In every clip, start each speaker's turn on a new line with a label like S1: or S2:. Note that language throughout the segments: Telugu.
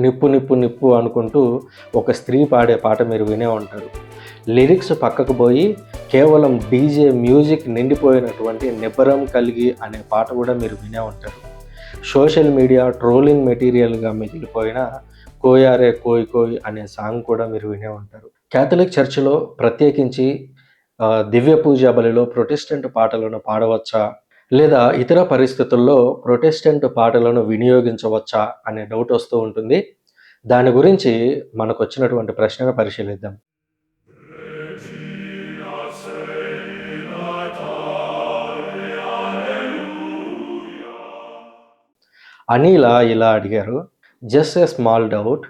S1: నిప్పు నిప్పు నిప్పు అనుకుంటూ ఒక స్త్రీ పాడే పాట మీరు వినే ఉంటారు. లిరిక్స్ పక్కకు పోయి కేవలం డీజే మ్యూజిక్ నిండిపోయినటువంటి నిబ్బరం కలిగి అనే పాట కూడా మీరు వినే ఉంటారు. సోషల్ మీడియా ట్రోలింగ్ మెటీరియల్గా మిగిలిపోయిన కోయారే కోయ్ కోయ్ అనే సాంగ్ కూడా మీరు వినే ఉంటారు. క్యాథలిక్ చర్చిలో ప్రత్యేకించి దివ్య పూజ బలిలో ప్రొటెస్టెంట్ పాటలను పాడవచ్చా? లేదా ఇతర పరిస్థితుల్లో ప్రొటెస్టెంట్ పాటలను వినియోగించవచ్చా అనే డౌట్ వస్తూ ఉంటుంది. దాని గురించి మనకు వచ్చినటువంటి ప్రశ్నను పరిశీలిద్దాం. అనిల ఇలా అడిగారు just a small doubt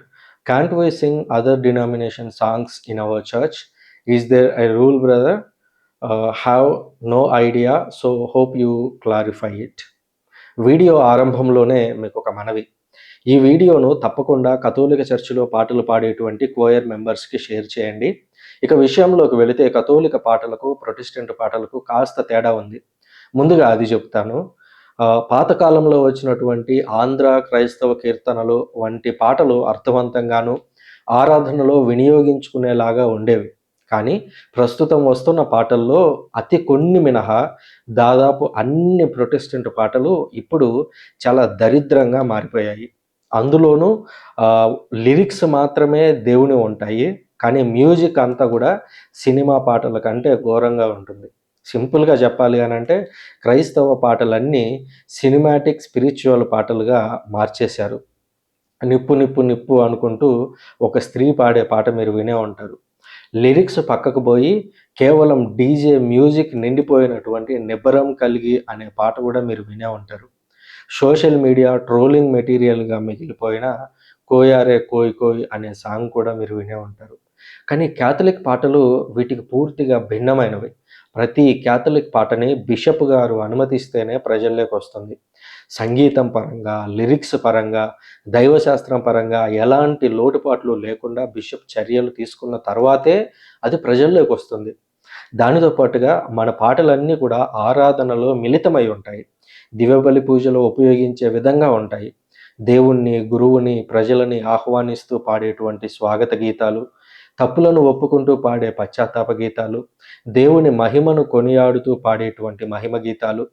S1: can't why sing other denomination songs in our church is there I rule brother have no idea so hope you clarify it video ఆరంభంలోనే మీకు ఒక మనవి. ఈ వీడియోను తప్పకుండా కథోలిక చర్చిలో పాటలు పాడేటువంటి కోయర్ మెంబర్స్కి షేర్ చేయండి. ఇక విషయంలోకి వెళితే కథోలిక పాటలకు ప్రొటెస్టెంట్ పాటలకు కాస్త తేడా ఉంది. ముందుగా అది చెప్తాను. పాతకాలంలో వచ్చినటువంటి ఆంధ్ర క్రైస్తవ కీర్తనలు వంటి పాటలు అర్థవంతంగాను ఆరాధనలో వినియోగించుకునేలాగా ఉండేవి. కానీ ప్రస్తుతం వస్తున్న పాటల్లో అతి కొన్ని మినహా దాదాపు అన్ని ప్రొటెస్టెంట్ పాటలు ఇప్పుడు చాలా దరిద్రంగా మారిపోయాయి. అందులోనూ లిరిక్స్ మాత్రమే దేవుని ఉంటాయి కానీ మ్యూజిక్ అంతా కూడా సినిమా పాటల కంటే ఘోరంగా ఉంటుంది. సింపుల్గా చెప్పాలి అని అంటే క్రైస్తవ పాటలన్నీ సినిమాటిక్ స్పిరిచువల్ పాటలుగా మార్చేశారు. నిప్పు నిప్పు నిప్పు అనుకుంటూ ఒక స్త్రీ పాడే పాట మీరు వినే ఉంటారు. లిరిక్స్ పక్కకు పోయి కేవలం డీజే మ్యూజిక్ నిండిపోయినటువంటి నిబ్బరం కలిగి అనే పాట కూడా మీరు వినే ఉంటారు. సోషల్ మీడియా ట్రోలింగ్ మెటీరియల్గా మిగిలిపోయిన కోయారే కోయ్ కోయ్ అనే సాంగ్ కూడా మీరు వినే ఉంటారు. కానీ క్యాథలిక్ పాటలు వీటికి పూర్తిగా భిన్నమైనవి. ప్రతి క్యాథలిక్ పాటని బిషప్ గారు అనుమతిస్తేనే ప్రజల్లోకి వస్తుంది. సంగీతం పరంగా లిరిక్స్ పరంగా దైవశాస్త్రం పరంగా ఎలాంటి లోటుపాట్లు లేకుండా బిషప్ చర్యలు తీసుకున్న తర్వాతే అది ప్రజల్లోకి వస్తుంది. దానితో పాటుగా మన పాటలన్నీ కూడా ఆరాధనలో మిళితమై ఉంటాయి. దివ్యబలి పూజలో ఉపయోగించే విధంగా ఉంటాయి. దేవుణ్ణి గురువుని ప్రజలని ఆహ్వానిస్తూ పాడేటువంటి స్వాగత గీతాలు తప్పులను ఒప్పుకుంటూ పాడే పశ్చాత్తాప గీతాలు దేవుని మహిమను కొనియాడుతూ పాడేటువంటి మహిమ గీతాలు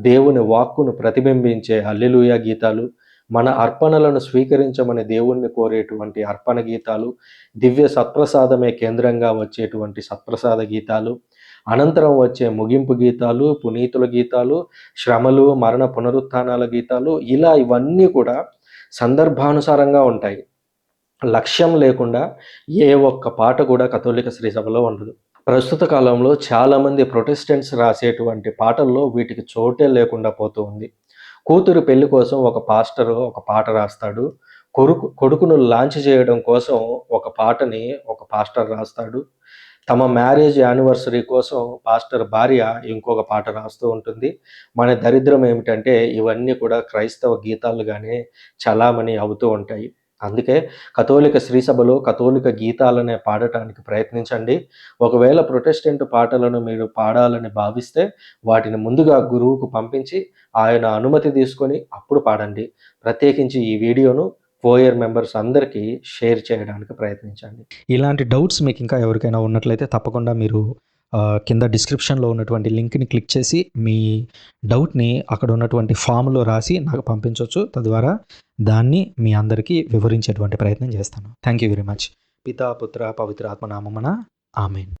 S1: దేవుని వాక్కును ప్రతిబింబించే హల్లెలూయా గీతాలు మన అర్పణలను స్వీకరించమని దేవుణ్ణి కోరేటువంటి అర్పణ గీతాలు దివ్య సత్ప్రసాదమే కేంద్రంగా వచ్చేటువంటి సత్ప్రసాద గీతాలు అనంతరం వచ్చే ముగింపు గీతాలు పునీతుల గీతాలు శ్రమలు మరణ పునరుత్థానాల గీతాలు ఇలా ఇవన్నీ కూడా సందర్భానుసారంగా ఉంటాయి. లక్ష్యం లేకుండా ఏ ఒక్క పాట కూడా కథోలిక శ్రీసభలో ఉండదు. ప్రస్తుత కాలంలో చాలామంది ప్రొటెస్టెంట్స్ రాసేటువంటి పాటల్లో వీటికి చోటే లేకుండా పోతూ ఉంది. కూతురు పెళ్ళి కోసం ఒక పాస్టర్ ఒక పాట రాస్తాడు. కొడుకు కొడుకును లాంచ్ చేయడం కోసం ఒక పాటని ఒక పాస్టర్ రాస్తాడు. తమ మ్యారేజ్ యానివర్సరీ కోసం పాస్టర్ భార్య ఇంకొక పాట రాస్తూ ఉంటుంది. మన దరిద్రం ఏమిటంటే ఇవన్నీ కూడా క్రైస్తవ గీతాలుగానే చలామణి అవుతూ ఉంటాయి. అందుకే కథోలిక శ్రీసభలో కథోలిక గీతాలనే పాడటానికి ప్రయత్నించండి. ఒకవేళ ప్రొటెస్టెంట్ పాటలను మీరు పాడాలని భావిస్తే వాటిని ముందుగా గురువుకు పంపించి ఆయన అనుమతి తీసుకొని అప్పుడు పాడండి. ప్రత్యేకించి ఈ వీడియోను ఫోయర్ మెంబర్స్ అందరికీ షేర్ చేయడానికి ప్రయత్నించండి.
S2: ఇలాంటి డౌట్స్ మీకు ఇంకా ఎవరికైనా ఉన్నట్లయితే తప్పకుండా మీరు కింద డిస్క్రిప్షన్లో ఉన్నటువంటి లింక్ని క్లిక్ చేసి మీ డౌట్ని అక్కడ ఉన్నటువంటి ఫామ్లో రాసి నాకు పంపించవచ్చు తద్వారా దాన్ని మీ అందరికీ వివరించేటువంటి ప్రయత్నం చేస్తాను. థ్యాంక్ యూ వెరీ మచ్ పితా పుత్ర పవిత్ర ఆత్మనామమున ఆమెన్.